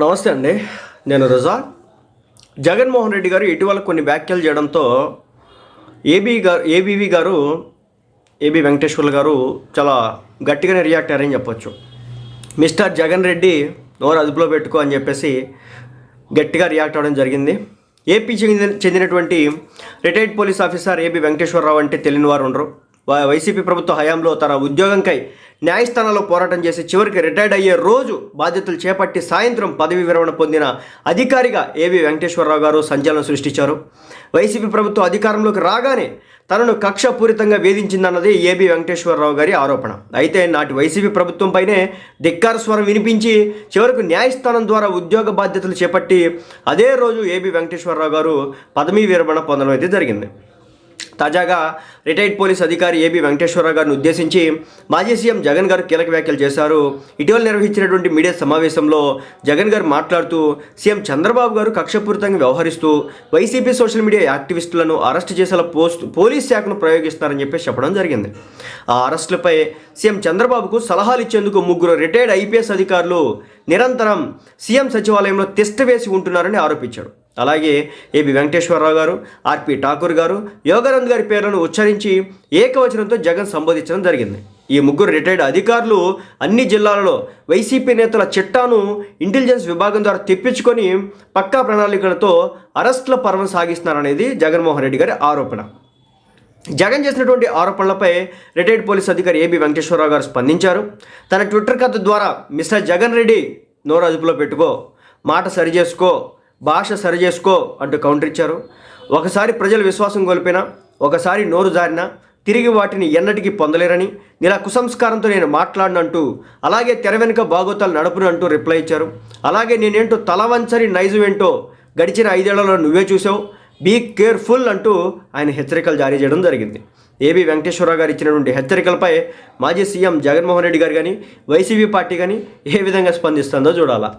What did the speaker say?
నమస్తే అండి. నేను రజా. జగన్మోహన్ రెడ్డి గారు ఇటీవల కొన్ని వ్యాఖ్యలు చేయడంతో ఏబీ గారు ఏబీవీ గారు ఏబీ వెంకటేశ్వర్లు గారు చాలా గట్టిగానే రియాక్ట్ అయ్యారని చెప్పొచ్చు. మిస్టర్ జగన్ రెడ్డి నోరు అదుపులో పెట్టుకో అని చెప్పేసి గట్టిగా రియాక్ట్ అవ్వడం జరిగింది. ఏపీ చెందిన చెందినటువంటి retired police officer AB Venkateswararao అంటే తెలియని వారు ఉండరు. వైసీపీ ప్రభుత్వ హయాంలో తన ఉద్యోగంకై న్యాయస్థానంలో పోరాటం చేసి చివరికి రిటైర్డ్ అయ్యే రోజు బాధ్యతలు చేపట్టి సాయంత్రం పదవి విరమణ పొందిన అధికారిగా ఏవి వెంకటేశ్వరరావు గారు సంచలనం సృష్టించారు? వైసీపీ ప్రభుత్వం అధికారంలోకి రాగానే తనను కక్షపూరితంగా వేధించిందన్నది ఏబి వెంకటేశ్వరరావు గారి ఆరోపణ. అయితే నాటి వైసీపీ ప్రభుత్వంపైనే ధిక్కార స్వరం వినిపించి చివరకు న్యాయస్థానం ద్వారా ఉద్యోగ బాధ్యతలు చేపట్టి అదే రోజు ఏబి వెంకటేశ్వరరావు గారు పదవీ విరమణ పొందడం అయితే జరిగింది. తాజాగా రిటైర్డ్ పోలీస్ అధికారి ఏబి వెంకటేశ్వరరావు గారిని ఉద్దేశించి మాజీ సీఎం జగన్ గారు కీలక వ్యాఖ్యలు చేశారు. ఇటీవల నిర్వహించినటువంటి మీడియా సమావేశంలో జగన్ గారు మాట్లాడుతూ సీఎం చంద్రబాబు గారు కక్షపూరితంగా వ్యవహరిస్తూ వైసీపీ సోషల్ మీడియా యాక్టివిస్టులను అరెస్ట్ చేసేలా పోస్ట్ పోలీస్ శాఖను ప్రయోగిస్తున్నారని చెప్పేసి చెప్పడం జరిగింది. ఆ అరెస్టులపై సీఎం చంద్రబాబుకు సలహాలు ఇచ్చేందుకు ముగ్గురు రిటైర్డ్ ఐపీఎస్ అధికారులు నిరంతరం సీఎం సచివాలయంలో తిష్ట వేసి ఉంటున్నారని ఆరోపించాడు అలాగే ఏబి వెంకటేశ్వరరావు గారు ఆర్పి ఠాకూర్ గారు యోగానంద్ గారి పేర్లను ఉచ్చరించి ఏకవచనంతో జగన్ సంబోధించడం జరిగింది. ఈ ముగ్గురు రిటైర్డ్ అధికారులు అన్ని జిల్లాలలో వైసీపీ నేతల చిట్టాను ఇంటెలిజెన్స్ విభాగం ద్వారా తెప్పించుకొని పక్కా ప్రణాళికలతో అరెస్టుల పర్వం సాగిస్తున్నారనేది జగన్మోహన్ రెడ్డి గారి ఆరోపణ. జగన్ చేసినటువంటి ఆరోపణలపై రిటైర్డ్ పోలీస్ అధికారి ఏబి వెంకటేశ్వరరావు గారు స్పందించారు. తన ట్విట్టర్ ఖాతా ద్వారా మిస్టర్ జగన్ రెడ్డి నోరు అదుపులో పెట్టుకో మాట సరిచేసుకో భాష సరిచేసుకో అంటూ కౌంటర్ ఇచ్చారు. ఒకసారి ప్రజలు విశ్వాసం కోల్పోయినా ఒకసారి నోరు జారినా తిరిగి వాటిని ఎన్నటికీ పొందలేరని ఇలా కుసంస్కారంతో నేను మాట్లాడినంటూ అలాగే తెర వెనుక బాగోతాలు నడుపును అంటూ రిప్లై ఇచ్చారు. అలాగే నేనేంటో తలవంచని నైజువేంటో గడిచిన ఐదేళ్ళలో నువ్వే చూసావు. బీ కేర్ఫుల్ అంటూ ఆయన హెచ్చరికలు జారీ చేయడం జరిగింది. ఏబి వెంకటేశ్వరరావు గారు ఇచ్చినటువంటి హెచ్చరికలపై మాజీ సీఎం జగన్మోహన్ రెడ్డి గారు కానీ వైసీపీ పార్టీ కానీ ఏ విధంగా స్పందిస్తుందో చూడాలా.